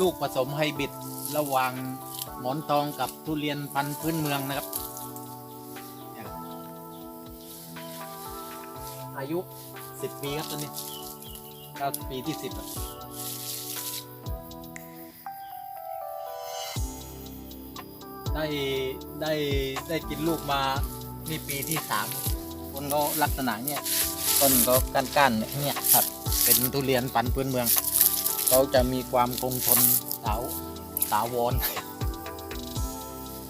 ลูกผสมไฮบริดระหว่างหมอนทองกับทุเรียนพันธุ์พื้นเมืองนะครับ อายุ 10 ปีครับตัวนี้ก็ปีที่ 10ครับได้ได้ได้กินลูกมานี่ปีที่สามคนก็ลักษณะเนี่ยต้นก็ก้านๆเนี่ยเนี่ยครับเป็นทุเรียนพันธุ์พื้นเมือง เขาจะมีความคงทนสาวสาวร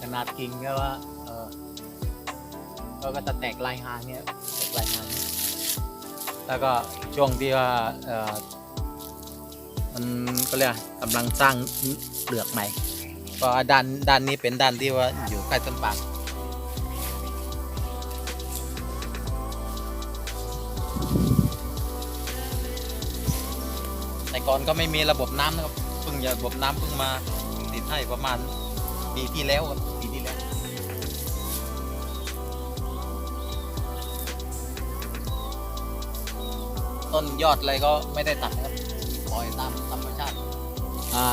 ขนาดกิ่งก็ว่าเออเขาก็จะแตกลายหางเนี่ยแตกลายหางแล้วก็ช่วงที่ว่าเออมันก็เรียกกำลังสร้างเปลือกใหม่ ก็ด้านด้านนี้เป็นด้านที่ว่าอยู่ใกล้ต้นปาล์ แต่ก่อนก็ไม่มีระบบน้ำนะครับเพิ่งจะระบบน้ำเพิ่งมาติดให้ประมาณปีที่แล้วครับปีที่แล้วต้นยอดอะไรก็ไม่ได้ตัดนะครับปล่อยตามธรรมชาติอ่า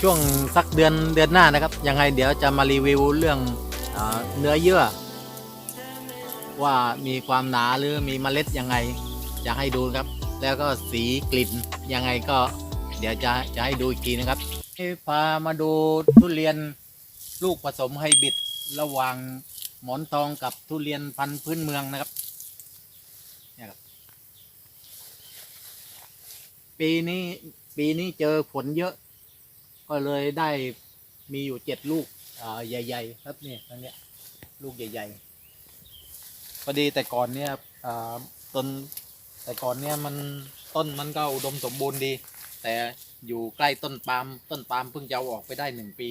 ช่วงสักเดือนเดือนหน้านะครับ ยังไงเดี๋ยวจะมารีวิวเรื่องอาเนื้อเยื่อ ว่ามีความหนาหรือมีเมล็ดยังไงจะให้ดูครับ แล้วก็สีกลิ่นยังไงก็เดี๋ยวจะจะให้ดูอีกทีนะครับพามาดูทุเรียนลูกผสมไฮบริดระหว่างหมอนทองกับทุเรียนพันธุ์พื้นเมืองนะครับเนี่ยครับ ปีนี้ปีนี้เจอฝนเยอะ ก็เลยได้มีอยู่เจ็ดลูกใหญ่ ๆ ครับเนี่ยทั้งเนี้ยลูกใหญ่ ๆพอดีแต่ก่อนเนี่ยต้น แต่ก่อนเนี่ยมันต้นมันก็อุดมสมบูรณ์ดี แต่อยู่ใกล้ต้นปาล์มต้นปาล์มเพิ่งจะเอาออกไปได้หนึ่งปี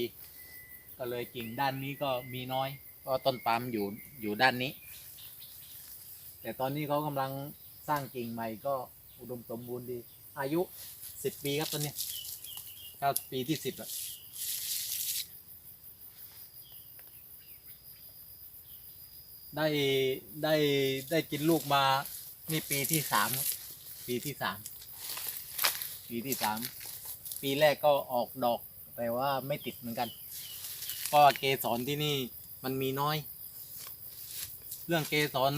ก็เลยกิ่งด้านนี้ก็มีน้อยเพราะต้นปาล์มอยู่อยู่ด้านนี้ แต่ตอนนี้เขากำลังสร้างกิ่งใหม่ก็อุดมสมบูรณ์ดี อายุสิบปีครับต้นนี้ก็ปีที่สิบแล้วได้ได้ได้กินลูกมา นี่ปีที่สามครับปีที่สามปีที่สามปีแรกก็ออกดอกแต่ว่าไม่ติดเหมือนกันเพราะว่าเกสรที่นี่มันมีน้อย เรื่องเกสร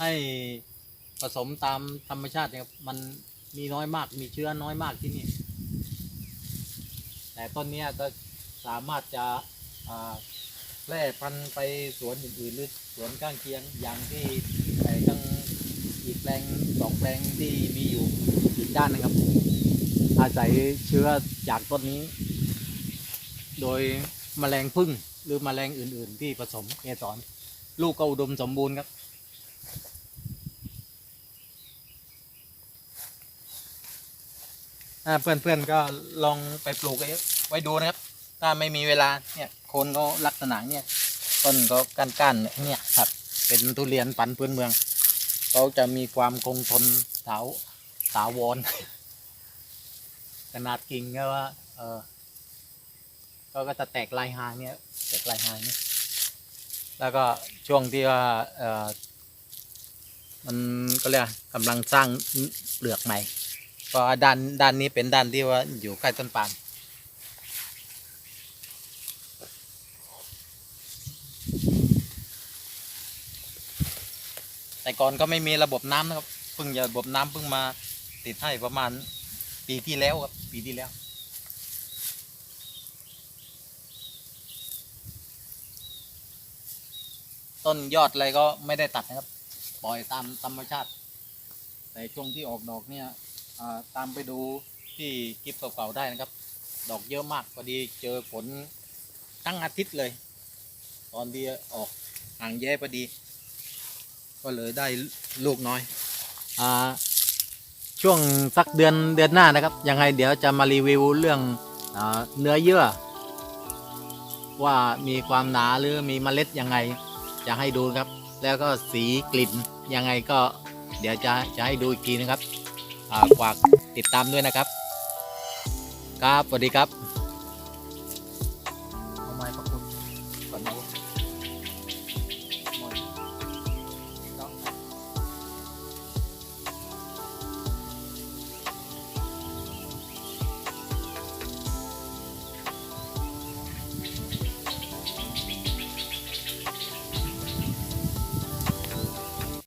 ให้ผสมตามธรรมชาติเนี่ยมันมีน้อยมากมีเชื้อน้อยมากที่นี่ แต่ต้นเนี้ยก็สามารถจะแพร่พันธุ์ไปสวนอื่นๆหรือสวนข้างเคียงอย่างที่ แปลงสองแปลงที่มีอยู่อีกด้านนะครับ อาศัยเชื้อจากต้นนี้ โดยแมลงพึ่งหรือแมลงอื่น ๆ ที่ผสมเกสรลูกก็อุดมสมบูรณ์ครับเพื่อนๆก็ลองไปปลูกไว้ดูนะครับ ถ้าไม่มีเวลาเนี่ยโคนก็ลักษณะเนี่ยต้นก็ก้านๆเนี่ยเนี่ยครับ เป็นทุเรียนปันพื้นเมือง เขาจะมีความคงทนสาวสาวรขนาดกิ่งก็ว่า เออเขาก็จะแตกลายหางเนี่ยแตกลายหางเนี่ยแล้วก็ช่วงที่ว่าเออมันก็เรียกกำลังสร้างเปลือกใหม่ ก็ด้านด้านนี้เป็นด้านที่ว่าอยู่ใกล้ต้นปาล์ม แต่ก่อนก็ไม่มีระบบน้ำนะครับเพิ่งจะระบบน้ำเพิ่งมาติดให้ประมาณปีที่แล้วครับปีที่แล้ว ต้นยอดอะไรก็ไม่ได้ตัดนะครับ ปล่อยตามธรรมชาติ แต่ช่วงที่ออกดอกเนี่ยอ่าตามไปดูที่คลิปเก่าๆได้นะครับ ดอกเยอะมากพอดีเจอฝนทั้งอาทิตย์เลย ตอนที่ออกห่างแย่พอดี ก็เลยได้ลูกน้อย อ่า ช่วงสักเดือนเดือนหน้านะครับ ยังไงเดี๋ยวจะมารีวิวเรื่องอเนื้อเยื่อ ว่ามีความหนาหรือมีเมล็ดยังไง จะให้ดูครับ แล้วก็สีกลิ่นยังไงก็เดี๋ยวจะจะให้ดูอีกทีนะครับฝากติดตามด้วยนะครับ ครับสวัสดีครับ